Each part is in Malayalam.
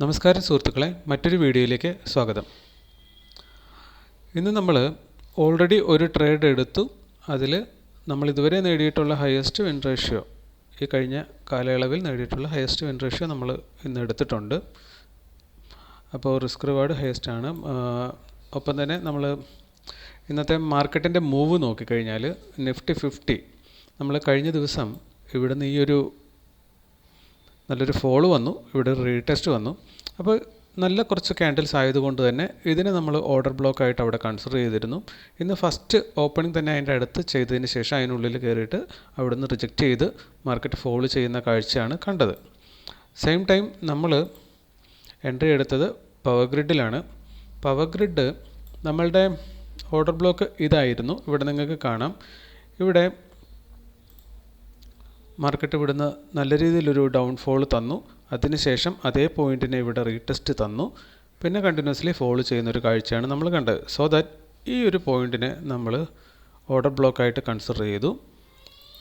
നമസ്കാരം സുഹൃത്തുക്കളെ മറ്റൊരു വീഡിയോയിലേക്ക് സ്വാഗതം. ഇന്ന് നമ്മൾ ഓൾറെഡി ഒരു ട്രേഡ് എടുത്തു അതിൽ നമ്മൾ ഇതുവരെ നേടിയിട്ടുള്ള ഹയസ്റ്റ് വിൻ റേഷ്യോ ഈ കഴിഞ്ഞ കാലയളവിൽ നേടിയിട്ടുള്ള ഹയസ്റ്റ് വിൻ റേഷ്യോ നമ്മൾ ഇന്ന് എടുത്തിട്ടുണ്ട്. അപ്പോൾ റിസ്ക് റിവാർഡ് ഹയസ്റ്റ് ആണ്. ഒപ്പം തന്നെ നമ്മൾ ഇന്നത്തെ മാർക്കറ്റിന്റെ മൂവ് നോക്കിക്കഴിഞ്ഞാൽ നിഫ്റ്റി ഫിഫ്റ്റി നമ്മൾ കഴിഞ്ഞ ദിവസം ഇവിടുന്ന് ഈ ഒരു നല്ലൊരു ഫോൾ വന്നു. ഇവിടെ റീടെസ്റ്റ് വന്നു. അപ്പോൾ നല്ല കുറച്ച് ക്യാൻഡിൽസ് ആയതുകൊണ്ട് തന്നെ ഇതിനെ നമ്മൾ ഓർഡർ ബ്ലോക്ക് ആയിട്ട് അവിടെ കൺസിഡർ ചെയ്തിരുന്നു. ഇന്ന് ഫസ്റ്റ് ഓപ്പണിംഗ് തന്നെ അതിന്റെ അടുത്ത് ചെയ്തതിന് ശേഷം അതിനുള്ളിൽ കയറിയിട്ട് അവിടുന്ന് റിജക്റ്റ് ചെയ്ത് മാർക്കറ്റ് ഫോൾ ചെയ്യുന്ന കാഴ്ചയാണ് കണ്ടത്. സെയിം ടൈം നമ്മൾ എൻട്രി എടുത്തത് പവർ ഗ്രിഡിലാണ് പവർ ഗ്രിഡ് നമ്മളുടെ ഓർഡർ ബ്ലോക്ക് ഇതായിരുന്നു. ഇവിടെ നിങ്ങൾക്ക് കാണാം. ഇവിടെ മാർക്കറ്റ് ഇവിടുന്ന് നല്ല രീതിയിലൊരു ഡൗൺഫോൾ തന്നു. അതിനുശേഷം അതേ പോയിന്റിനെ ഇവിടെ റീടെസ്റ്റ് തന്നു. പിന്നെ കണ്ടിന്യൂസ്ലി ഫോൾ ചെയ്യുന്ന ഒരു കാഴ്ചയാണ് നമ്മൾ കണ്ടത്. സോ ദാറ്റ് ഈ ഒരു പോയിന്റിനെ നമ്മൾ ഓർഡർ ബ്ലോക്കായിട്ട് കൺസിഡർ ചെയ്തു.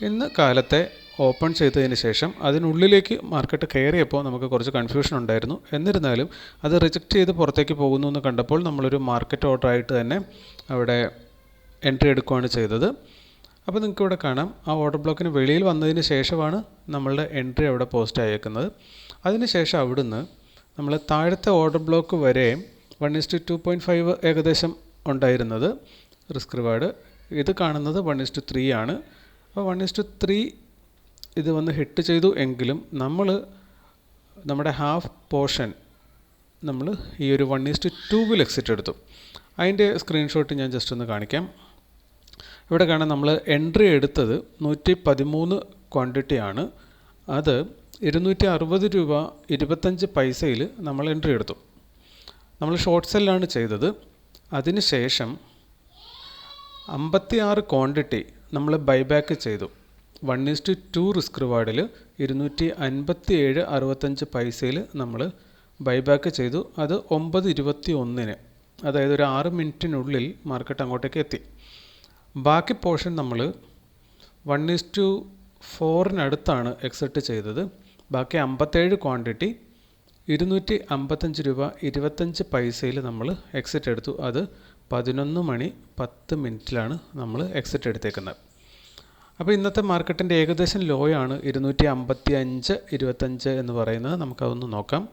ഇന്ന് കാലത്തെ ഓപ്പൺ ചെയ്തതിന് ശേഷം അതിനുള്ളിലേക്ക് മാർക്കറ്റ് കയറിയപ്പോൾ നമുക്ക് കുറച്ച് കൺഫ്യൂഷൻ ഉണ്ടായിരുന്നു. എന്നിരുന്നാലും അത് റിജക്റ്റ് ചെയ്ത് പുറത്തേക്ക് പോകുന്നു എന്ന് കണ്ടപ്പോൾ നമ്മളൊരു മാർക്കറ്റ് ഓർഡർ ആയിട്ട് തന്നെ അവിടെ എൻട്രി എടുക്കുകയാണ് ചെയ്തത്. അപ്പോൾ നിങ്ങൾക്ക് ഇവിടെ കാണാം. ആ ഓർഡർ ബ്ലോക്കിന് വെളിയിൽ വന്നതിന് ശേഷമാണ് നമ്മളുടെ എൻട്രി അവിടെ പോസ്റ്റ് അയക്കുന്നത് അതിനുശേഷം അവിടുന്ന് നമ്മൾ താഴത്തെ ഓർഡർ ബ്ലോക്ക് വരെ one is to two point five ഏകദേശം ഉണ്ടായിരുന്നത്. റിസ്ക് റിവാർഡ് ഇത് കാണുന്നത് വൺ ഇസ്റ്റ് ത്രീ ആണ്. അപ്പോൾ വൺ ഇസ്റ്റ് ത്രീ ഇത് വന്ന് ഹിറ്റ് ചെയ്തു എങ്കിലും നമ്മൾ നമ്മുടെ ഹാഫ് പോർഷൻ നമ്മൾ ഈ ഒരു വൺ ഈസ്റ്റ് ടൂവിൽ എക്സിറ്റ് എടുത്തു. അതിന്റെ സ്ക്രീൻഷോട്ട് ഞാൻ ജസ്റ്റ് ഒന്ന് കാണിക്കാം. ഇവിടെ കാണാൻ നമ്മൾ എൻട്രി എടുത്തത്. നൂറ്റി പതിമൂന്ന് ക്വാണ്ടിറ്റി ആണ്. അത് ഇരുന്നൂറ്റി അറുപത് രൂപ ഇരുപത്തഞ്ച് പൈസയിൽ നമ്മൾ എൻട്രി എടുത്തു. നമ്മൾ ഷോർട്ട് സെല്ലാണ് ചെയ്തത്. അതിനുശേഷം അമ്പത്തിയാറ് ക്വാണ്ടിറ്റി നമ്മൾ ബൈബാക്ക് ചെയ്തു. One is to two risk റിവാർഡിൽ ഇരുന്നൂറ്റി അൻപത്തി ഏഴ് അറുപത്തഞ്ച് പൈസയിൽ നമ്മൾ ബൈബാക്ക് ചെയ്തു. അത് ഒമ്പത് ഇരുപത്തി ഒന്നിന് അതായത് ഒരു ആറ് മിനിറ്റിനുള്ളിൽ മാർക്കറ്റ് അങ്ങോട്ടേക്ക് എത്തി. ബാക്കി പോർഷൻ നമ്മൾ വൺ ഈസ് ടു ഫോറിനടുത്താണ് എക്സെപ്റ്റ് ചെയ്തത്. ബാക്കി അമ്പത്തേഴ് ക്വാണ്ടിറ്റി ഇരുന്നൂറ്റി അമ്പത്തഞ്ച് രൂപ ഇരുപത്തഞ്ച് പൈസയിൽ നമ്മൾ എക്സിറ്റ് എടുത്തു. അത് പതിനൊന്ന് മണി പത്ത് മിനിറ്റിലാണ് നമ്മൾ എക്സിറ്റ് എടുത്തേക്കുന്നത്. അപ്പോൾ ഇന്നത്തെ മാർക്കറ്റിന്റെ ഏകദേശം ലോ ആണ്. ഇരുന്നൂറ്റി അമ്പത്തി അഞ്ച് ഇരുപത്തഞ്ച് എന്ന് പറയുന്നത് നമുക്കതൊന്ന് നോക്കാം.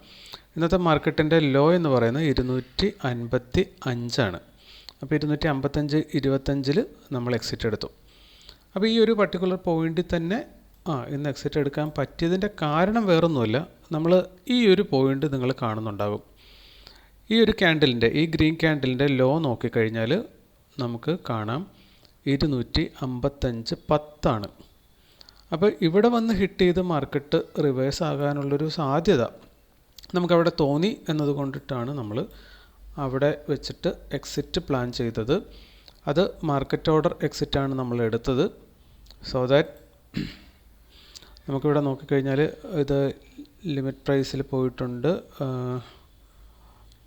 ഇന്നത്തെ മാർക്കറ്റിന്റെ ലോ എന്ന് പറയുന്നത് ഇരുന്നൂറ്റി അൻപത്തി അഞ്ചാണ് അപ്പോൾ ഇരുന്നൂറ്റി അമ്പത്തഞ്ച് ഇരുപത്തഞ്ചിൽ നമ്മൾ എക്സിറ്റ് എടുത്തു. അപ്പോൾ ഈ ഒരു പർട്ടിക്കുലർ പോയിന്റിൽ തന്നെ ആ ഇന്ന് എക്സിറ്റ് എടുക്കാൻ പറ്റിയതിന്റെ കാരണം വേറൊന്നുമല്ല. നമ്മൾ ഈ ഒരു പോയിന്റ് നിങ്ങൾ കാണുന്നുണ്ടാകും ഈ ഒരു ക്യാൻഡിലിന്റെ ഈ ഗ്രീൻ ക്യാൻഡിലിന്റെ ലോ നോക്കിക്കഴിഞ്ഞാൽ നമുക്ക് കാണാം. ഇരുന്നൂറ്റി അമ്പത്തഞ്ച് പത്താണ്. അപ്പോൾ ഇവിടെ വന്ന് ഹിറ്റ് ചെയ്ത് മാർക്കറ്റ് റിവേഴ്സ് ആകാനുള്ളൊരു സാധ്യത നമുക്കവിടെ തോന്നി എന്നതുകൊണ്ടിട്ടാണ് നമ്മൾ അവിടെ വെച്ചിട്ട് എക്സിറ്റ് പ്ലാൻ ചെയ്തത്. അത് മാർക്കറ്റ് ഓർഡർ എക്സിറ്റാണ് നമ്മൾ എടുത്തത്. സോ ദാറ്റ് നമുക്കിവിടെ നോക്കിക്കഴിഞ്ഞാൽ ഇത് ലിമിറ്റ് പ്രൈസിൽ പോയിട്ടുണ്ട്.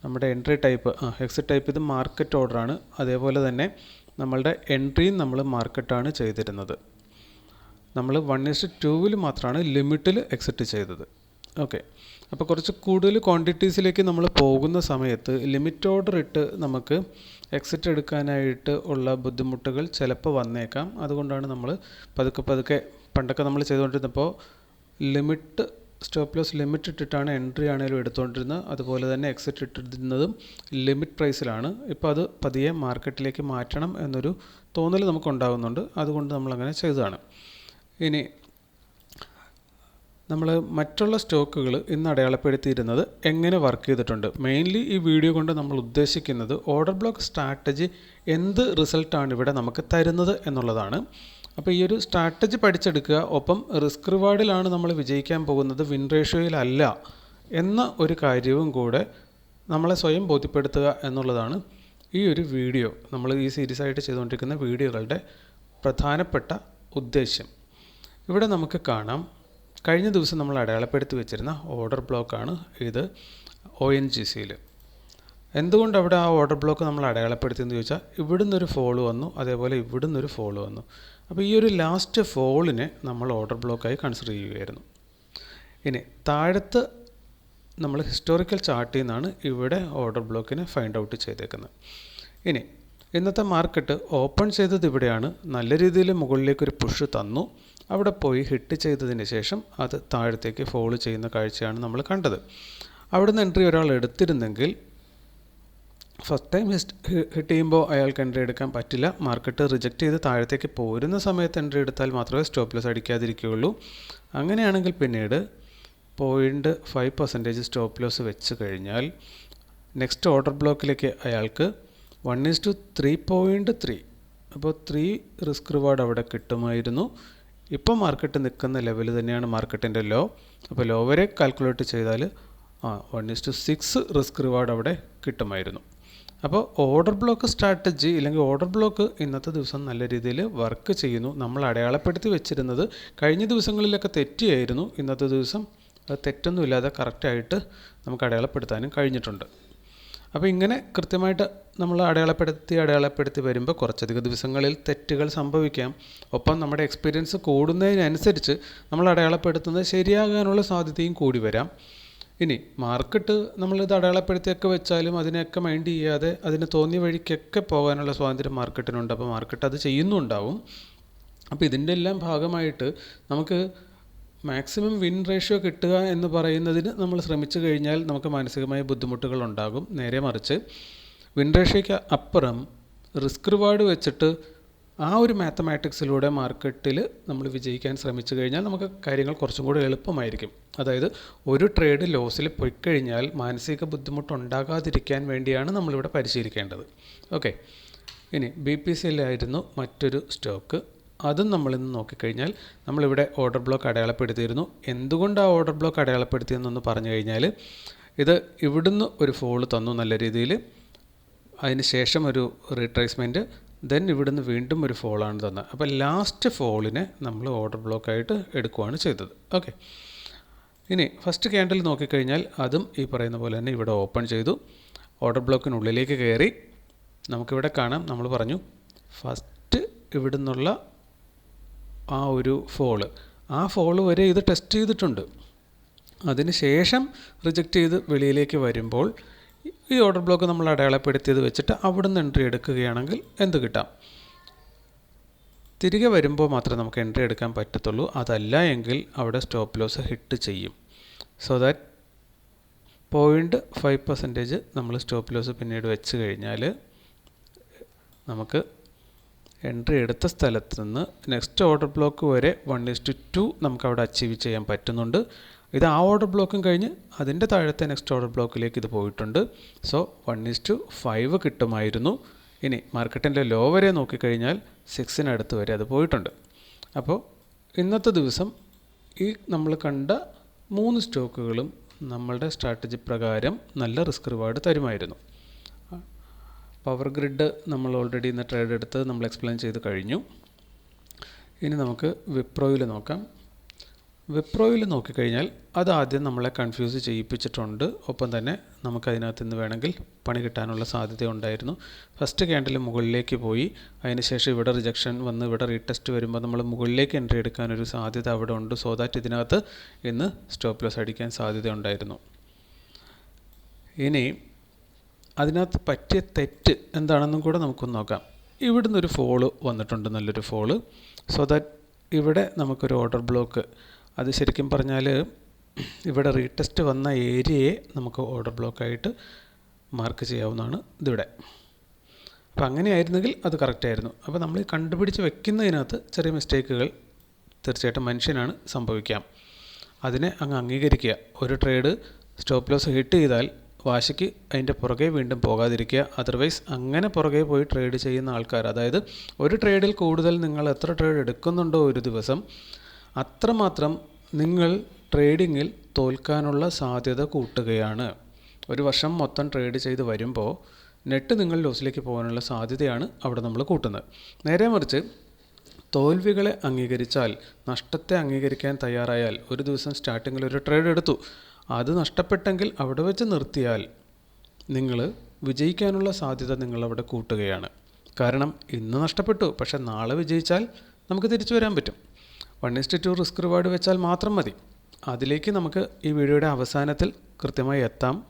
നമ്മുടെ എൻട്രി ടൈപ്പ് ആ എക്സിറ്റ് ടൈപ്പ് ഇത് മാർക്കറ്റ് ഓർഡറാണ് അതേപോലെ തന്നെ നമ്മളുടെ എൻട്രിയും നമ്മൾ മാർക്കറ്റാണ് ചെയ്തിരുന്നത്. നമ്മൾ വൺ ഇസ്റ്റ് ടൂവിൽ മാത്രമാണ് ലിമിറ്റിൽ എക്സിറ്റ് ചെയ്തത്. ഓക്കെ അപ്പോൾ കുറച്ച് കൂടുതൽ ക്വാണ്ടിറ്റീസിലേക്ക് നമ്മൾ പോകുന്ന സമയത്ത് ലിമിറ്റ് ഓർഡർ ഇട്ട് നമുക്ക് എക്സിറ്റ് എടുക്കാനായിട്ട് ഉള്ള ബുദ്ധിമുട്ടുകൾ ചിലപ്പോൾ വന്നേക്കാം. അതുകൊണ്ടാണ് നമ്മൾ പതുക്കെ പതുക്കെ പണ്ടൊക്കെ നമ്മൾ ചെയ്തുകൊണ്ടിരുന്നപ്പോൾ ലിമിറ്റ് സ്റ്റോപ്പ് ലോസ് ലിമിറ്റ് ഇട്ടിട്ടാണ് എൻട്രി ആണെങ്കിലും എടുത്തുകൊണ്ടിരുന്നത്. അതുപോലെ തന്നെ എക്സിറ്റ് ഇട്ടിരുന്നതും ലിമിറ്റ് പ്രൈസിലാണ് ഇപ്പോൾ അത് പതിയെ മാർക്കറ്റിലേക്ക് മാറ്റണം എന്നൊരു തോന്നൽ നമുക്ക് നമുക്കുണ്ടാകുന്നുണ്ട് അതുകൊണ്ട് നമ്മൾ അങ്ങനെ ചെയ്തതാണ്. ഇനി നമ്മൾ മറ്റുള്ള സ്റ്റോക്കുകൾ ഇന്ന് അടയാളപ്പെടുത്തിയിരുന്നത് എങ്ങനെ വർക്ക് ചെയ്തിട്ടുണ്ട്? മെയിൻലി ഈ വീഡിയോ കൊണ്ട് നമ്മൾ ഉദ്ദേശിക്കുന്നത് ഓർഡർ ബ്ലോക്ക് സ്ട്രാറ്റജി എന്ത് റിസൾട്ടാണ് ഇവിടെ നമുക്ക് തരുന്നത് എന്നുള്ളതാണ്. അപ്പോൾ ഈ ഒരു സ്ട്രാറ്റജി പഠിച്ചെടുക്കുക ഒപ്പം റിസ്ക് റിവാർഡിലാണ് നമ്മൾ വിജയിക്കാൻ പോകുന്നത് വിൻ റേഷ്യോയിലല്ല എന്ന ഒരു കാര്യവും കൂടെ നമ്മളെ സ്വയം ബോധ്യപ്പെടുത്തുക എന്നുള്ളതാണ് ഈ ഒരു വീഡിയോ നമ്മൾ ഈ സീരീസ് ആയിട്ട് ചെയ്തുകൊണ്ടിരിക്കുന്ന വീഡിയോകളുടെ പ്രധാനപ്പെട്ട ഉദ്ദേശ്യം. ഇവിടെ നമുക്ക് കാണാം. കഴിഞ്ഞ ദിവസം നമ്മൾ അടയാളപ്പെടുത്തി വെച്ചിരുന്ന ഓർഡർ ബ്ലോക്കാണ് ഇത് ഒ എൻ ജി സിയിൽ എന്തുകൊണ്ട് അവിടെ ആ ഓർഡർ ബ്ലോക്ക് നമ്മൾ അടയാളപ്പെടുത്തിയെന്ന് ചോദിച്ചാൽ ഇവിടുന്ന് ഒരു ഫോൾ വന്നു അതേപോലെ ഇവിടുന്ന് ഒരു ഫോൾ വന്നു. അപ്പോൾ ഈ ഒരു ലാസ്റ്റ് ഫോളിനെ നമ്മൾ ഓർഡർ ബ്ലോക്കായി കൺസിഡർ ചെയ്യുകയായിരുന്നു. ഇനി താഴത്ത് നമ്മൾ ഹിസ്റ്റോറിക്കൽ ചാർട്ടിൽ നിന്നാണ് ഇവിടെ ഓർഡർ ബ്ലോക്കിനെ ഫൈൻഡ് ഔട്ട് ചെയ്തേക്കുന്നത്. ഇനി ഇന്നത്തെ മാർക്കറ്റ് ഓപ്പൺ ചെയ്തത് ഇവിടെയാണ്. നല്ല രീതിയിൽ മുകളിലേക്ക് ഒരു പുഷ് തന്നു. അവിടെ പോയി ഹിറ്റ് ചെയ്തതിന് ശേഷം അത് താഴത്തേക്ക് ഫോൾ ചെയ്യുന്ന കാഴ്ചയാണ് നമ്മൾ കണ്ടത്. അവിടെ നിന്ന് എൻട്രി ഒരാൾ എടുത്തിരുന്നെങ്കിൽ ഫസ്റ്റ് ടൈം ഹിറ്റ് ചെയ്യുമ്പോൾ അയാൾക്ക് എൻട്രി എടുക്കാൻ പറ്റില്ല. മാർക്കറ്റ് റിജക്റ്റ് ചെയ്ത് താഴത്തേക്ക് പോരുന്ന സമയത്ത് എൻട്രി എടുത്താൽ മാത്രമേ സ്റ്റോപ്പ് ലോസ് അടിക്കാതിരിക്കുകയുള്ളൂ. അങ്ങനെയാണെങ്കിൽ പിന്നീട് point five percentage stop loss വെച്ച് കഴിഞ്ഞാൽ നെക്സ്റ്റ് ഓർഡർ ബ്ലോക്കിലേക്ക് അയാൾക്ക് one is to three point three അപ്പോൾ ത്രീ റിസ്ക് റിവാർഡ് അവിടെ കിട്ടുമായിരുന്നു. ഇപ്പോൾ മാർക്കറ്റ് നിൽക്കുന്ന ലെവൽ തന്നെയാണ് മാർക്കറ്റിന്റെ ലോ അപ്പോൾ ലോ വരെ കാൽക്കുലേറ്റ് ചെയ്താൽ ആ one is to six risk reward അവിടെ കിട്ടുമായിരുന്നു. അപ്പോൾ ഓർഡർ ബ്ലോക്ക് സ്ട്രാറ്റജി ഇല്ലെങ്കിൽ ഓർഡർ ബ്ലോക്ക് ഇന്നത്തെ ദിവസം നല്ല രീതിയിൽ വർക്ക് ചെയ്യുന്നു. നമ്മൾ അടയാളപ്പെടുത്തി വെച്ചിരുന്നത് കഴിഞ്ഞ ദിവസങ്ങളിലൊക്കെ തെറ്റിയായിരുന്നു. ഇന്നത്തെ ദിവസം അത് തെറ്റൊന്നുമില്ലാതെ കറക്റ്റായിട്ട് നമുക്ക് അടയാളപ്പെടുത്താനും കഴിഞ്ഞിട്ടുണ്ട്. അപ്പോൾ ഇങ്ങനെ കൃത്യമായിട്ട് നമ്മൾ അടയാളപ്പെടുത്തി അടയാളപ്പെടുത്തി വരുമ്പോൾ കുറച്ചധികം ദിവസങ്ങളിൽ തെറ്റുകൾ സംഭവിക്കാം. ഒപ്പം നമ്മുടെ എക്സ്പീരിയൻസ് കൂടുന്നതിനനുസരിച്ച് നമ്മൾ അടയാളപ്പെടുത്തുന്നത് ശരിയാകാനുള്ള സാധ്യതയും കൂടി വരാം. ഇനി മാർക്കറ്റ് നമ്മളിത് അടയാളപ്പെടുത്തിയൊക്കെ വെച്ചാലും അതിനെയൊക്കെ മൈൻഡ് ചെയ്യാതെ അതിന് തോന്നിയ വഴിക്കൊക്കെ പോകാനുള്ള സ്വാതന്ത്ര്യം മാർക്കറ്റിനുണ്ട് അപ്പോൾ മാർക്കറ്റ് അത് ചെയ്യുന്നുണ്ടാവും. അപ്പോൾ ഇതിന്റെ എല്ലാം ഭാഗമായിട്ട് നമുക്ക് മാക്സിമം വിൻ റേഷ്യോ കിട്ടുക എന്ന് പറയുന്നതിന് നമ്മൾ ശ്രമിച്ചു കഴിഞ്ഞാൽ നമുക്ക് മാനസികമായ ബുദ്ധിമുട്ടുകൾ ഉണ്ടാകും. നേരെ മറിച്ച് വിൻ റേഷ്യോയ്ക്ക് അപ്പുറം റിസ്ക് റിവാർഡ് വെച്ചിട്ട് ആ ഒരു മാത്തമാറ്റിക്സിലൂടെ മാർക്കറ്റിൽ നമ്മൾ വിജയിക്കാൻ ശ്രമിച്ചു കഴിഞ്ഞാൽ നമുക്ക് കാര്യങ്ങൾ കുറച്ചും കൂടി എളുപ്പമായിരിക്കും. അതായത് ഒരു ട്രേഡ് ലോസിൽ പോയിക്കഴിഞ്ഞാൽ മാനസിക ബുദ്ധിമുട്ടുണ്ടാകാതിരിക്കാൻ വേണ്ടിയാണ് നമ്മളിവിടെ പരിശീലിക്കേണ്ടത്. ഓക്കെ ഇനി ബി പി സി ആയിരുന്നു മറ്റൊരു സ്റ്റോക്ക് അതും നമ്മൾ നമ്മളിന്ന് നോക്കിക്കഴിഞ്ഞാൽ നമ്മളിവിടെ ഓർഡർ ബ്ലോക്ക് അടയാളപ്പെടുത്തിയിരുന്നു. എന്തുകൊണ്ട് ആ ഓർഡർ ബ്ലോക്ക് അടയാളപ്പെടുത്തിയെന്നൊന്ന് പറഞ്ഞു കഴിഞ്ഞാൽ ഇത് ഇവിടുന്ന് ഒരു ഫോൾ തന്നു നല്ല രീതിയിൽ. അതിന് ശേഷം ഒരു റീട്രേസ്മെന്റ് ദെൻ ഇവിടുന്ന് വീണ്ടും ഒരു ഫോളാണ് തന്നത്. അപ്പോൾ ലാസ്റ്റ് ഫോളിനെ നമ്മൾ ഓർഡർ ബ്ലോക്കായിട്ട് എടുക്കുകയാണ് ചെയ്തത്. ഓക്കെ ഇനി ഫസ്റ്റ് ക്യാൻഡിൽ നോക്കിക്കഴിഞ്ഞാൽ അതും ഈ പറയുന്ന പോലെ തന്നെ ഇവിടെ ഓപ്പൺ ചെയ്തു. ഓർഡർ ബ്ലോക്കിനുള്ളിലേക്ക് കയറി. നമുക്കിവിടെ കാണാം. നമ്മൾ പറഞ്ഞു ഫസ്റ്റ് ഇവിടുന്നുള്ള ആ ഒരു ഫോൾ ആ ഫോൾ വരെ ഇത് ടെസ്റ്റ് ചെയ്തിട്ടുണ്ട്. അതിന് ശേഷം റിജക്റ്റ് ചെയ്ത് വെളിയിലേക്ക് വരുമ്പോൾ ഈ ഓർഡർ ബ്ലോക്ക് നമ്മൾ അടയാളപ്പെടുത്തിയത് വെച്ചിട്ട് അവിടുന്ന് എൻട്രി എടുക്കുകയാണെങ്കിൽ എന്ത് കിട്ടാം? തിരികെ വരുമ്പോൾ മാത്രമേ നമുക്ക് എൻട്രി എടുക്കാൻ പറ്റത്തുള്ളൂ. അതല്ല എങ്കിൽ അവിടെ സ്റ്റോപ്പ് ലോസ് ഹിറ്റ് ചെയ്യും. So that point five percentage നമ്മൾ സ്റ്റോപ്പ് ലോസ് പിന്നീട് വെച്ച് കഴിഞ്ഞാൽ നമുക്ക് എൻട്രി എടുത്ത സ്ഥലത്ത് നിന്ന് നെക്സ്റ്റ് ഓർഡർ ബ്ലോക്ക് വരെ വൺ ഇസ് ടു ടു നമുക്ക് അവിടെ അച്ചീവ് ചെയ്യാൻ പറ്റുന്നുണ്ട്. ഇത് ആ ഓർഡർ ബ്ലോക്കും കഴിഞ്ഞ് അതിന്റെ താഴത്തെ നെക്സ്റ്റ് ഓർഡർ ബ്ലോക്കിലേക്ക് ഇത് പോയിട്ടുണ്ട്. So one is to five കിട്ടുമായിരുന്നു. ഇനി മാർക്കറ്റിന്റെ ലോ വരെ നോക്കിക്കഴിഞ്ഞാൽ സിക്സിനടുത്ത് വരെ അത് പോയിട്ടുണ്ട്. അപ്പോൾ ഇന്നത്തെ ദിവസം ഈ നമ്മൾ കണ്ട മൂന്ന് സ്റ്റോക്കുകളും നമ്മളുടെ സ്ട്രാറ്റജി പ്രകാരം നല്ല റിസ്ക് റിവാർഡ് തരുമായിരുന്നു. പവർ ഗ്രിഡ് നമ്മൾ ഓൾറെഡി ഇന്ന് ട്രേഡ് എടുത്ത് നമ്മൾ എക്സ്പ്ലെയിൻ ചെയ്ത് കഴിഞ്ഞു. ഇനി നമുക്ക് വിപ്രോയിൽ നോക്കാം. വിപ്രോയിൽ നോക്കിക്കഴിഞ്ഞാൽ അത് ആദ്യം നമ്മളെ കൺഫ്യൂസ് ചെയ്യിപ്പിച്ചിട്ടുണ്ട്. ഒപ്പം തന്നെ നമുക്ക് അതിനകത്ത് നിന്ന് വേണമെങ്കിൽ പണി കിട്ടാനുള്ള സാധ്യത ഉണ്ടായിരുന്നു. ഫസ്റ്റ് ക്യാൻഡിൽ മുകളിലേക്ക് പോയി. അതിനുശേഷം ഇവിടെ റിജക്ഷൻ വന്ന് ഇവിടെ റീടെസ്റ്റ് വരുമ്പോൾ നമ്മൾ മുകളിലേക്ക് എൻട്രി എടുക്കാനൊരു സാധ്യത അവിടെ ഉണ്ട്. സോ ദാറ്റ് ഇതിനകത്ത് ഇന്ന് സ്റ്റോപ്പ് ലോസ് അടിക്കാൻ സാധ്യത ഉണ്ടായിരുന്നു. ഇനി അതിനകത്ത് പറ്റിയ തെറ്റ് എന്താണെന്നും കൂടെ നമുക്കൊന്ന് നോക്കാം. ഇവിടുന്ന് ഒരു ഫോൾ വന്നിട്ടുണ്ട് നല്ലൊരു ഫോൾ സോ ദാറ്റ് ഇവിടെ നമുക്കൊരു ഓർഡർ ബ്ലോക്ക് അത് ശരിക്കും പറഞ്ഞാൽ ഇവിടെ റീടെസ്റ്റ് വന്ന ഏരിയയെ നമുക്ക് ഓർഡർ ബ്ലോക്കായിട്ട് മാർക്ക് ചെയ്യാവുന്നതാണ് ഇതിവിടെ. അപ്പോൾ അങ്ങനെയായിരുന്നെങ്കിൽ അത് കറക്റ്റായിരുന്നു അപ്പോൾ നമ്മൾ കണ്ടുപിടിച്ച് വെക്കുന്നതിനകത്ത് ചെറിയ മിസ്റ്റേക്കുകൾ തീർച്ചയായിട്ടും മനുഷ്യനാണ് സംഭവിക്കാം. അതിനെ അങ്ങ് അംഗീകരിക്കുക. ഒരു ട്രേഡ് സ്റ്റോപ്പ് ലോസ് ഹിറ്റ് ചെയ്താൽ വാശിക്ക് അതിന്റെ പുറകെ വീണ്ടും പോകാതിരിക്കുക. അതർവൈസ് അങ്ങനെ പുറകെ പോയി ട്രേഡ് ചെയ്യുന്ന ആൾക്കാർ അതായത് ഒരു ട്രേഡിൽ കൂടുതൽ നിങ്ങൾ എത്ര ട്രേഡ് എടുക്കുന്നുണ്ടോ ഒരു ദിവസം അത്രമാത്രം നിങ്ങൾ ട്രേഡിങ്ങിൽ തോൽക്കാനുള്ള സാധ്യത കൂട്ടുകയാണ്. ഒരു വർഷം മൊത്തം ട്രേഡ് ചെയ്ത് വരുമ്പോൾ നെറ്റ് നിങ്ങൾ ലോസിലേക്ക് പോകാനുള്ള സാധ്യതയാണ് അവിടെ നമ്മൾ കൂട്ടുന്നത്. നേരെ മറിച്ച് തോൽവികളെ അംഗീകരിച്ചാൽ നഷ്ടത്തെ അംഗീകരിക്കാൻ തയ്യാറായാൽ ഒരു ദിവസം സ്റ്റാർട്ടിങ്ങിൽ ഒരു ട്രേഡ് എടുത്തു. അത് നഷ്ടപ്പെട്ടെങ്കിൽ അവിടെ വെച്ച് നിർത്തിയാൽ നിങ്ങൾ വിജയിക്കാനുള്ള സാധ്യത നിങ്ങളവിടെ കൂട്ടുകയാണ്. കാരണം ഇന്ന് നഷ്ടപ്പെട്ടു പക്ഷേ നാളെ വിജയിച്ചാൽ നമുക്ക് തിരിച്ചു വരാൻ പറ്റും. One is to two risk reward വെച്ചാൽ മാത്രം മതി. അതിലേക്ക് നമുക്ക് ഈ വീഡിയോയുടെ അവസാനത്തിൽ കൃത്യമായി എത്താം.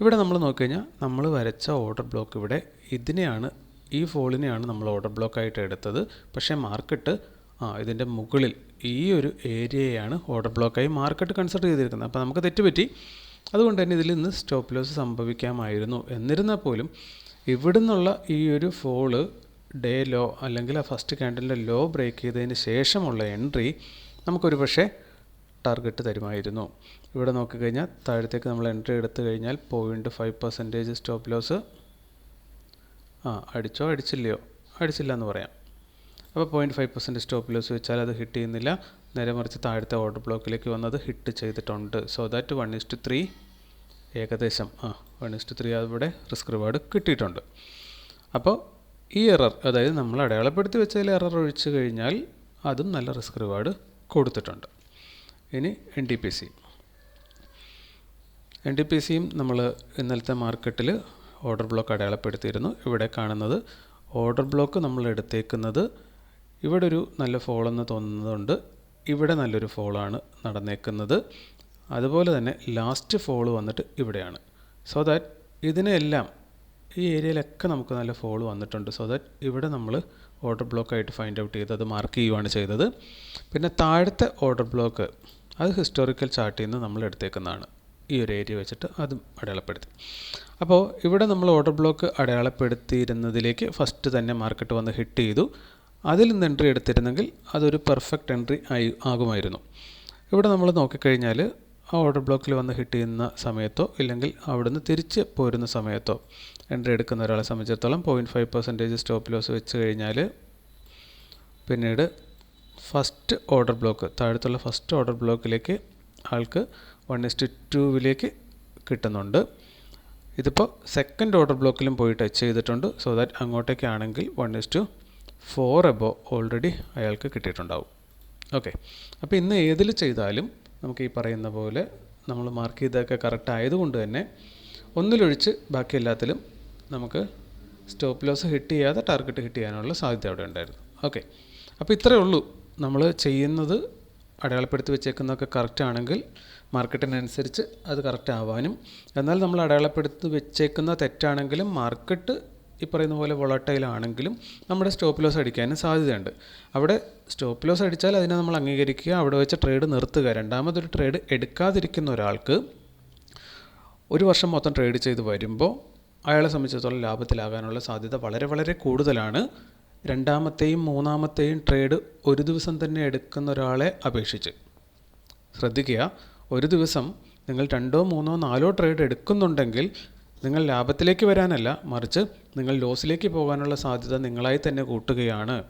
ഇവിടെ നമ്മൾ നോക്കിക്കഴിഞ്ഞാൽ നമ്മൾ വരച്ച ഓർഡർ ബ്ലോക്ക് ഇവിടെ ഇതിനെയാണ് ഈ ഫോളിനെയാണ് നമ്മൾ ഓർഡർ ബ്ലോക്കായിട്ട് എടുത്തത്. പക്ഷേ മാർക്കറ്റ് ആ ഇതിന്റെ മുകളിൽ ഈ ഒരു ഏരിയയാണ് ഓർഡർ ബ്ലോക്കായി മാർക്കറ്റ് കൺസിഡർ ചെയ്തിരിക്കുന്നത്. അപ്പോൾ നമുക്ക് തെറ്റുപറ്റി. അതുകൊണ്ട് തന്നെ ഇതിൽ നിന്ന് സ്റ്റോപ്പ് ലോസ് സംഭവിക്കാമായിരുന്നു. എന്നിരുന്നാൽ പോലും ഇവിടെ നിന്നുള്ള ഈ ഒരു ഫോൾ ഡേ ലോ അല്ലെങ്കിൽ ആ ഫസ്റ്റ് ക്യാൻഡലിന്റെ ലോ ബ്രേക്ക് ചെയ്തതിന് ശേഷമുള്ള എൻട്രി നമുക്കൊരു പക്ഷേ ടാർഗറ്റ് തരുമായിരുന്നു. ഇവിടെ നോക്കിക്കഴിഞ്ഞാൽ താഴത്തേക്ക് നമ്മൾ എൻട്രി എടുത്തു കഴിഞ്ഞാൽ point five percentage stop loss ആ അടിച്ചോ അടിച്ചില്ലയോ? അടിച്ചില്ല എന്ന് പറയാം. അപ്പോൾ point five percent stop loss വെച്ചാൽ അത് ഹിറ്റ് ചെയ്യുന്നില്ല. നേരെ മറിച്ച് താഴത്തെ ഓർഡർ ബ്ലോക്കിലേക്ക് വന്നത് ഹിറ്റ് ചെയ്തിട്ടുണ്ട്. So that one is to three ഏകദേശം. ആ വൺ ഇസ് ടു ത്രീ അവിടെ റിസ്ക് റിവാർഡ് കിട്ടിയിട്ടുണ്ട്. അപ്പോൾ ഈ എറർ അതായത് നമ്മൾ അടയാളപ്പെടുത്തി വെച്ചതിൽ എറർ ഒഴിച്ചു കഴിഞ്ഞാൽ അതും നല്ല റിസ്ക് റിവാർഡ് കൊടുത്തിട്ടുണ്ട്. ഇനി N D P C N D P സിയും നമ്മൾ ഇന്നലത്തെ മാർക്കറ്റിൽ ഓർഡർ ബ്ലോക്ക് അടയാളപ്പെടുത്തിയിരുന്നു. ഇവിടെ കാണുന്നത് ഓർഡർ ബ്ലോക്ക് നമ്മൾ എടുത്തേക്കുന്നത് ഇവിടെ ഒരു നല്ല ഫോളെന്ന് തോന്നുന്നതുകൊണ്ട് ഇവിടെ നല്ലൊരു ഫോളാണ് നടന്നേക്കുന്നത്. അതുപോലെ തന്നെ ലാസ്റ്റ് ഫോൾ വന്നിട്ട് ഇവിടെയാണ്. സോ ദാറ്റ് ഇതിനെല്ലാം ഈ ഏരിയയിലൊക്കെ നമുക്ക് നല്ല ഫോൾ വന്നിട്ടുണ്ട്. സോ ദാറ്റ് ഇവിടെ നമ്മൾ ഓർഡർ ബ്ലോക്കായിട്ട് ഫൈൻഡ് ഔട്ട് ചെയ്ത് അത് മാർക്ക് ചെയ്യുവാണ് ചെയ്തത്. പിന്നെ താഴത്തെ ഓർഡർ ബ്ലോക്ക് അത് ഹിസ്റ്റോറിക്കൽ ചാർട്ടിൽ നിന്ന് നമ്മൾ എടുത്തേക്കുന്നതാണ്. ഈ ഒരു ഏരിയ വെച്ചിട്ട് അതും അടയാളപ്പെടുത്തി. അപ്പോൾ ഇവിടെ നമ്മൾ ഓർഡർ ബ്ലോക്ക് അടയാളപ്പെടുത്തിയിരുന്നതിലേക്ക് ഫസ്റ്റ് തന്നെ മാർക്കറ്റ് വന്ന് ഹിറ്റ് ചെയ്തു. അതിൽ നിന്ന് എൻട്രി എടുത്തിരുന്നെങ്കിൽ അതൊരു പെർഫെക്റ്റ് എൻട്രി ആയി ആകുമായിരുന്നു. ഇവിടെ നമ്മൾ നോക്കിക്കഴിഞ്ഞാൽ ആ ഓർഡർ ബ്ലോക്കിൽ വന്ന് ഹിറ്റ് ചെയ്യുന്ന സമയത്തോ ഇല്ലെങ്കിൽ അവിടുന്ന് തിരിച്ച് പോരുന്ന സമയത്തോ എൻട്രി എടുക്കുന്ന ഒരാളെ സംബന്ധിച്ചിടത്തോളം point five percentage stop loss വെച്ച് കഴിഞ്ഞാൽ പിന്നീട് ഫസ്റ്റ് ഓർഡർ ബ്ലോക്ക് താഴത്തുള്ള ഫസ്റ്റ് ഓർഡർ ബ്ലോക്കിലേക്ക് ആൾക്ക് വൺ ഇസ്റ്റ് ടൂവിലേക്ക് കിട്ടുന്നുണ്ട്. ഇതിപ്പോൾ സെക്കൻഡ് ഓർഡർ ബ്ലോക്കിലും പോയി ടച്ച് ചെയ്തിട്ടുണ്ട്. So that അങ്ങോട്ടേക്കാണെങ്കിൽ one is to four above already അയാൾക്ക് കിട്ടിയിട്ടുണ്ടാവും. ഓക്കെ അപ്പോൾ ഇന്ന് ഏതിൽ ചെയ്താലും നമുക്ക് ഈ പറയുന്ന പോലെ നമ്മൾ മാർക്ക് ചെയ്തൊക്കെ കറക്റ്റ് ആയതുകൊണ്ട് തന്നെ ഒന്നിലൊഴിച്ച് ബാക്കി എല്ലാത്തിലും നമുക്ക് സ്റ്റോപ്പ് ലോസ് ഹിറ്റ് ചെയ്യാതെ ടാർഗറ്റ് ഹിറ്റ് ചെയ്യാനുള്ള സാധ്യത അവിടെ ഉണ്ടായിരുന്നു. ഓക്കെ അപ്പോൾ ഇത്രയേ ഉള്ളൂ. നമ്മൾ ചെയ്യുന്നത് അടയാളപ്പെടുത്തി വെച്ചേക്കുന്നതൊക്കെ കറക്റ്റ് ആണെങ്കിൽ മാർക്കറ്റിനനുസരിച്ച് അത് കറക്റ്റ് ആവാനും എന്നാൽ നമ്മൾ അടയാളപ്പെടുത്തി വെച്ചേക്കുന്ന തെറ്റാണെങ്കിലും മാർക്കറ്റ് ഈ പറയുന്ന പോലെ വൊളട്ടൈൽ ആണെങ്കിലും നമ്മുടെ സ്റ്റോപ്പ് ലോസ് അടിക്കാനും സാധ്യതയുണ്ട്. അവിടെ സ്റ്റോപ്പ് ലോസ് അടിച്ചാൽ അതിനെ നമ്മൾ അംഗീകരിക്കുക അവിടെ വെച്ച് ട്രേഡ് നിർത്തുക. രണ്ടാമതൊരു ട്രേഡ് എടുക്കാതിരിക്കുന്ന ഒരാൾക്ക് ഒരു വർഷം മൊത്തം ട്രേഡ് ചെയ്ത് വരുമ്പോൾ അയാളെ സംബന്ധിച്ചിടത്തോളം ലാഭത്തിലാകാനുള്ള സാധ്യത വളരെ വളരെ കൂടുതലാണ്. രണ്ടാമത്തെയും മൂന്നാമത്തെയും ട്രേഡ് ഒരു ദിവസം തന്നെ എടുക്കുന്ന ഒരാളെ അപേക്ഷിച്ച്. ശ്രദ്ധിക്കുക ഒരു ദിവസം നിങ്ങൾ രണ്ടോ മൂന്നോ നാലോ ട്രേഡ് എടുക്കുന്നുണ്ടെങ്കിൽ നിങ്ങൾ ലാഭത്തിലേക്ക് വരാനല്ല മറിച്ച് നിങ്ങൾ ലോസിലേക്ക് പോകാനുള്ള സാധ്യത നിങ്ങളായി തന്നെ കൂട്ടുകയാണ്.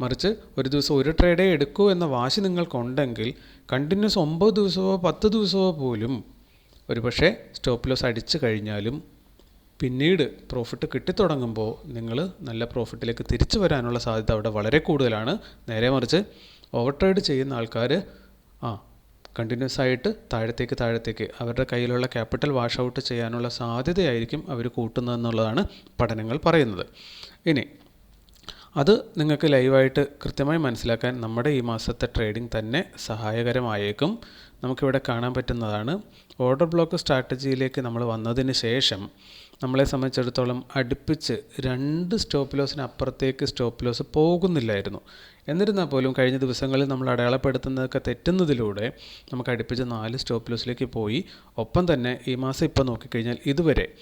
മറിച്ച് ഒരു ദിവസം ഒരു ട്രേഡേ എടുക്കൂ എന്ന വാശി നിങ്ങൾക്കുണ്ടെങ്കിൽ കണ്ടിന്യൂസ് ഒമ്പത് ദിവസമോ പത്ത് ദിവസമോ പോലും ഒരു പക്ഷേ സ്റ്റോപ്പ് ലോസ് അടിച്ചു കഴിഞ്ഞാലും പിന്നീട് പ്രോഫിറ്റ് കിട്ടിത്തുടങ്ങുമ്പോൾ നിങ്ങൾ നല്ല പ്രോഫിറ്റിലേക്ക് തിരിച്ചു വരാനുള്ള സാധ്യത അവിടെ വളരെ കൂടുതലാണ്. നേരെ മറിച്ച് ഓവർ ട്രേഡ് ചെയ്യുന്ന ആൾക്കാർ ആ കണ്ടിന്യൂസ് ആയിട്ട് താഴത്തേക്ക് താഴത്തേക്ക് അവരുടെ കയ്യിലുള്ള ക്യാപിറ്റൽ വാഷ് ഔട്ട് ചെയ്യാനുള്ള സാധ്യതയായിരിക്കും അവർ കൂട്ടുന്നതെന്നുള്ളതാണ് പഠനങ്ങൾ പറയുന്നത്. ഇനി അത് നിങ്ങൾക്ക് ലൈവായിട്ട് കൃത്യമായി മനസ്സിലാക്കാൻ നമ്മുടെ ഈ മാസത്തെ ട്രേഡിംഗ് തന്നെ സഹായകരമായേക്കും. നമുക്കിവിടെ കാണാൻ പറ്റുന്നതാണ്. ഓർഡർ ബ്ലോക്ക് സ്ട്രാറ്റജിയിലേക്ക് നമ്മൾ വന്നതിന് ശേഷം നമ്മളെ സംബന്ധിച്ചിടത്തോളം അടുപ്പിച്ച് രണ്ട് സ്റ്റോപ്പ് ലോസിന് അപ്പുറത്തേക്ക് സ്റ്റോപ്പ് ലോസ് പോകുന്നില്ലായിരുന്നു. എന്നിരുന്നാൽ പോലും കഴിഞ്ഞ ദിവസങ്ങളിൽ നമ്മൾ അടയാളപ്പെടുത്തുന്നതൊക്കെ തെറ്റുന്നതിലൂടെ നമുക്ക് അടുപ്പിച്ച് നാല് സ്റ്റോപ്പ് ലോസിലേക്ക് പോയി. ഒപ്പം തന്നെ ഈ മാസം ഇപ്പോൾ നോക്കിക്കഴിഞ്ഞാൽ ഇതുവരെ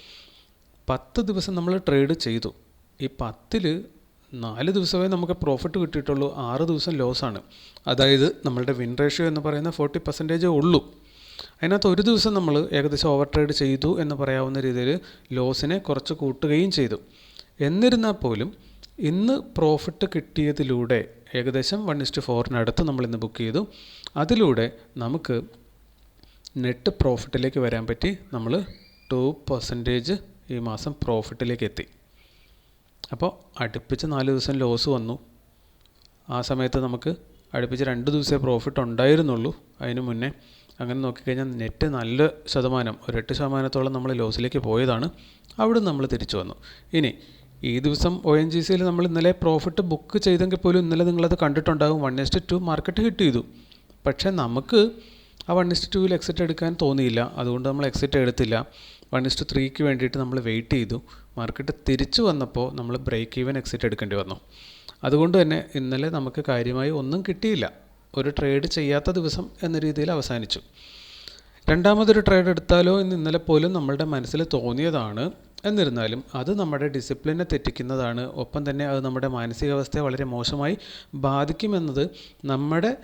പത്ത് ദിവസം നമ്മൾ ട്രേഡ് ചെയ്തു. ഈ പത്തിൽ നാല് ദിവസമേ നമുക്ക് പ്രോഫിറ്റ് കിട്ടിയിട്ടുള്ളൂ. ആറ് ദിവസം ലോസാണ്. അതായത് നമ്മളുടെ വിൻ റേഷ്യോ എന്ന് പറയുന്ന ഫോർട്ടി പെർസെന്റേജേ ഉള്ളൂ. അതിനകത്ത് ഒരു ദിവസം നമ്മൾ ഏകദേശം ഓവർ ട്രേഡ് ചെയ്തു എന്ന് പറയാവുന്ന രീതിയിൽ ലോസിനെ കുറച്ച് കൂട്ടുകയും ചെയ്തു. എന്നിരുന്നാൽ പോലും ഇന്ന് പ്രോഫിറ്റ് കിട്ടിയതിലൂടെ ഏകദേശം വൺ ഇസ്റ്റ് ഫോറിനടുത്ത് നമ്മൾ ഇന്ന് ബുക്ക് ചെയ്തു. അതിലൂടെ നമുക്ക് നെറ്റ് പ്രോഫിറ്റിലേക്ക് വരാൻ പറ്റി. നമ്മൾ ടു പെർസെന്റേജ് ഈ മാസം പ്രോഫിറ്റിലേക്ക് എത്തി. അപ്പോൾ അടുപ്പിച്ച് നാല് ദിവസം ലോസ് വന്നു. ആ സമയത്ത് നമുക്ക് അടുപ്പിച്ച് രണ്ട് ദിവസമേ പ്രോഫിറ്റ് ഉണ്ടായിരുന്നുള്ളൂ. അതിന് മുന്നേ അങ്ങനെ നോക്കിക്കഴിഞ്ഞാൽ നെറ്റ് നല്ല ശതമാനം ഒരു എട്ട് ശതമാനത്തോളം നമ്മൾ ലോസിലേക്ക് പോയതാണ്. അവിടെ നമ്മൾ തിരിച്ചു വന്നു. ഇനി ഈ ദിവസം ഒ എൻ ജി സിയിൽ നമ്മൾ ഇന്നലെ പ്രോഫിറ്റ് ബുക്ക് ചെയ്തെങ്കിൽ പോലും ഇന്നലെ നിങ്ങളത് കണ്ടിട്ടുണ്ടാകും. One is to two market hit ചെയ്തു. പക്ഷേ നമുക്ക് ആ വൺ ഇസ്റ്റ് ടുവിൽ എക്സിറ്റ് എടുക്കാൻ തോന്നിയില്ല. അതുകൊണ്ട് നമ്മൾ എക്സിറ്റ് എടുത്തില്ല. വൺ ഇസ്റ്റ് ത്രീക്ക് വേണ്ടിയിട്ട് നമ്മൾ വെയിറ്റ് ചെയ്തു. മാർക്കറ്റ് തിരിച്ചു വന്നപ്പോൾ നമ്മൾ ബ്രേക്ക് ഈവൻ എക്സിറ്റ് എടുക്കേണ്ടി വന്നു. അതുകൊണ്ട് തന്നെ ഇന്നലെ നമുക്ക് കാര്യമായി ഒന്നും കിട്ടിയില്ല. ഒരു ട്രേഡ് ചെയ്യാത്ത ദിവസം എന്ന രീതിയിൽ അവസാനിച്ചു. രണ്ടാമതൊരു ട്രേഡ് എടുത്താലോ എന്ന് ഇന്നലെ പോലും നമ്മളുടെ മനസ്സിൽ തോന്നിയതാണ്. എന്നിരുന്നാലും അത് നമ്മുടെ ഡിസിപ്ലിനെ തെറ്റിക്കുന്നതാണ്. ഒപ്പം തന്നെ അത് നമ്മുടെ മാനസികാവസ്ഥയെ വളരെ മോശമായി ബാധിക്കുമെന്നത് നമ്മുടെ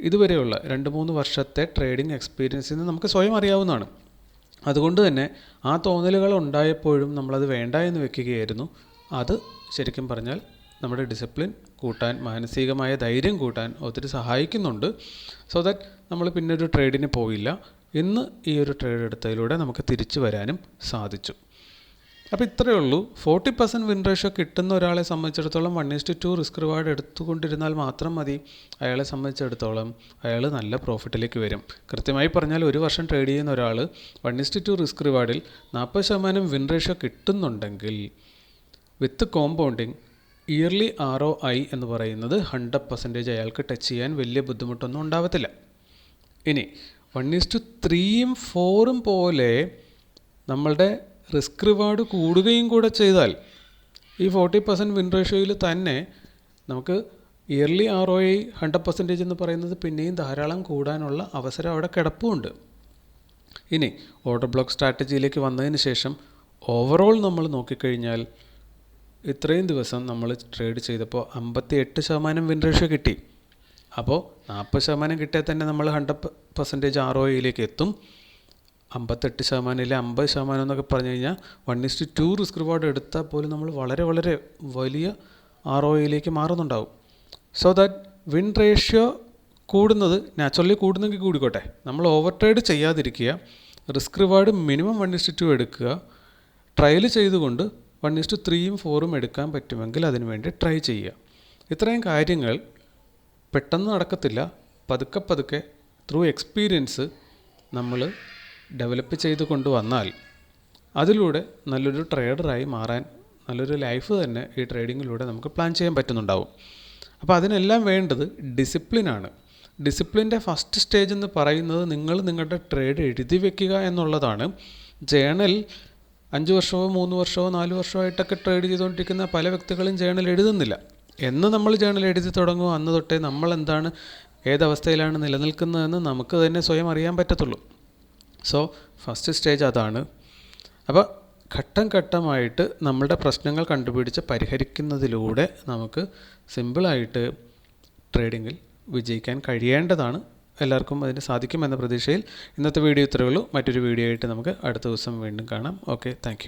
ഇതുവരെയുള്ള രണ്ട് മൂന്ന് വർഷത്തെ ട്രേഡിംഗ് എക്സ്പീരിയൻസിൽ നിന്ന് നമുക്ക് സ്വയം അറിയാവുന്നതാണ്. അതുകൊണ്ട് തന്നെ ആ തോന്നലുകൾ ഉണ്ടായപ്പോഴും നമ്മളത് വേണ്ട എന്ന് വെക്കുകയായിരുന്നു. അത് ശരിക്കും പറഞ്ഞാൽ നമ്മുടെ ഡിസിപ്ലിൻ കൂട്ടാൻ മാനസികമായ ധൈര്യം കൂട്ടാൻ ഒത്തിരി സഹായിക്കുന്നുണ്ട്. സോ ദാറ്റ് നമ്മൾ പിന്നെ ഒരു ട്രേഡിന് പോയില്ല. ഇന്ന് ഈ ഒരു ട്രേഡ് എടുത്തതിലൂടെ നമുക്ക് തിരിച്ചു വരാനും സാധിച്ചു. അപ്പോൾ ഇത്രയേ ഉള്ളൂ. ഫോർട്ടി പെർസെന്റ് വിൻ റേഷ്യോ കിട്ടുന്ന ഒരാളെ സംബന്ധിച്ചിടത്തോളം one is to two risk reward എടുത്തുകൊണ്ടിരുന്നാൽ മാത്രം മതി. അയാളെ സംബന്ധിച്ചിടത്തോളം അയാൾ നല്ല പ്രോഫിറ്റിലേക്ക് വരും. കൃത്യമായി പറഞ്ഞാൽ ഒരു വർഷം ട്രേഡ് ചെയ്യുന്ന ഒരാൾ one is to two risk റിവാർഡിൽ നാൽപ്പത് ശതമാനം win ratio കിട്ടുന്നുണ്ടെങ്കിൽ with compounding yearly R O I എന്ന് പറയുന്നത് ഹൺഡ്രഡ് പെർസെന്റേജ് അയാൾക്ക് ടച്ച് ചെയ്യാൻ വലിയ ബുദ്ധിമുട്ടൊന്നും ഉണ്ടാവത്തില്ല. ഇനി വൺ ഈസ് ടു ത്രീയും ഫോറും പോലെ നമ്മളുടെ റിസ്ക് റിവാർഡ് കൂടുകയും കൂടെ ചെയ്താൽ ഈ ഫോർട്ടി പെർസെന്റ് വിൻ റേഷ്യോയിൽ തന്നെ നമുക്ക് yearly R O I hundred percentage എന്ന് പറയുന്നത് പിന്നെയും ധാരാളം കൂടാനുള്ള അവസരം അവിടെ കിടപ്പുമുണ്ട് ഇനി ഓർഡർ ബ്ലോക്ക് സ്ട്രാറ്റജിയിലേക്ക് വന്നതിന് ശേഷം ഓവറോൾ നമ്മൾ നോക്കിക്കഴിഞ്ഞാൽ ഇത്രയും ദിവസം നമ്മൾ ട്രേഡ് ചെയ്തപ്പോൾ അമ്പത്തി എട്ട് ശതമാനം വിൻ റേഷ്യോ കിട്ടി. അപ്പോൾ നാൽപ്പത് ശതമാനം കിട്ടിയാൽ തന്നെ നമ്മൾ ഹൺഡ്രഡ് പെർസെന്റേജ് ആർ ഒ ഇയിലേക്ക് എത്തും. അമ്പത്തെട്ട് ശതമാനം ഇല്ല അമ്പത് ശതമാനം എന്നൊക്കെ പറഞ്ഞു കഴിഞ്ഞാൽ one is to two risk reward എടുത്താൽ പോലും നമ്മൾ വളരെ വളരെ വലിയ ആർ ഒ ഇയിലേക്ക് മാറുന്നുണ്ടാവും. സോ ദാറ്റ് വിൻ റേഷ്യോ കൂടുന്നത് നാച്ചുറലി കൂടുന്നെങ്കിൽ കൂടിക്കോട്ടെ. നമ്മൾ ഓവർ ട്രേഡ് ചെയ്യാതിരിക്കുക risk reward minimum one is to two എടുക്കുക ട്രയൽ ചെയ്തുകൊണ്ട് വൺ ഇസ്റ്റ് ത്രീയും ഫോറും എടുക്കാൻ പറ്റുമെങ്കിൽ അതിനു വേണ്ടി ട്രൈ ചെയ്യുക. ഇത്രയും കാര്യങ്ങൾ പെട്ടെന്ന് നടക്കത്തില്ല. പതുക്കെ പതുക്കെ ത്രൂ എക്സ്പീരിയൻസ് നമ്മൾ ഡെവലപ്പ് ചെയ്ത് കൊണ്ടുവന്നാൽ അതിലൂടെ നല്ലൊരു ട്രേഡറായി മാറാൻ നല്ലൊരു ലൈഫ് തന്നെ ഈ ട്രേഡിങ്ങിലൂടെ നമുക്ക് പ്ലാൻ ചെയ്യാൻ പറ്റുന്നുണ്ടാവും. അപ്പോൾ അതിനെല്ലാം വേണ്ടത് ഡിസിപ്ലിനാണ് ഡിസിപ്ലിന്റെ ഫസ്റ്റ് സ്റ്റേജ് എന്ന് പറയുന്നത് നിങ്ങൾ നിങ്ങളുടെ ട്രേഡ് എഴുതി വെക്കുക എന്നുള്ളതാണ്. ജേണൽ അഞ്ച് വർഷമോ മൂന്ന് വർഷമോ നാല് വർഷമോ ആയിട്ടൊക്കെ ട്രേഡ് ചെയ്തുകൊണ്ടിരിക്കുന്ന പല വ്യക്തികളും ജേണൽ എഴുതുന്നില്ല. എന്ന് നമ്മൾ ജേണൽ എഴുതി തുടങ്ങുമോ അന്ന് തൊട്ടേ നമ്മൾ എന്താണ് ഏതവസ്ഥയിലാണ് നിലനിൽക്കുന്നതെന്ന് നമുക്ക് തന്നെ സ്വയം അറിയാൻ പറ്റത്തുള്ളൂ. സോ ഫസ്റ്റ് സ്റ്റേജ് അതാണ്. അപ്പോൾ ഘട്ടം ഘട്ടമായിട്ട് നമ്മളുടെ പ്രശ്നങ്ങൾ കണ്ടുപിടിച്ച് പരിഹരിക്കുന്നതിലൂടെ നമുക്ക് സിമ്പിളായിട്ട് ട്രേഡിങ്ങിൽ വിജയിക്കാൻ കഴിയേണ്ടതാണ്. എല്ലാവർക്കും അതിന് സാധിക്കുമെന്ന പ്രതീക്ഷയിൽ ഇന്നത്തെ വീഡിയോ ഇത്രയേ ഉള്ളൂ. മറ്റൊരു വീഡിയോ ആയിട്ട് നമുക്ക് അടുത്ത ദിവസം വീണ്ടും കാണാം. Okay thank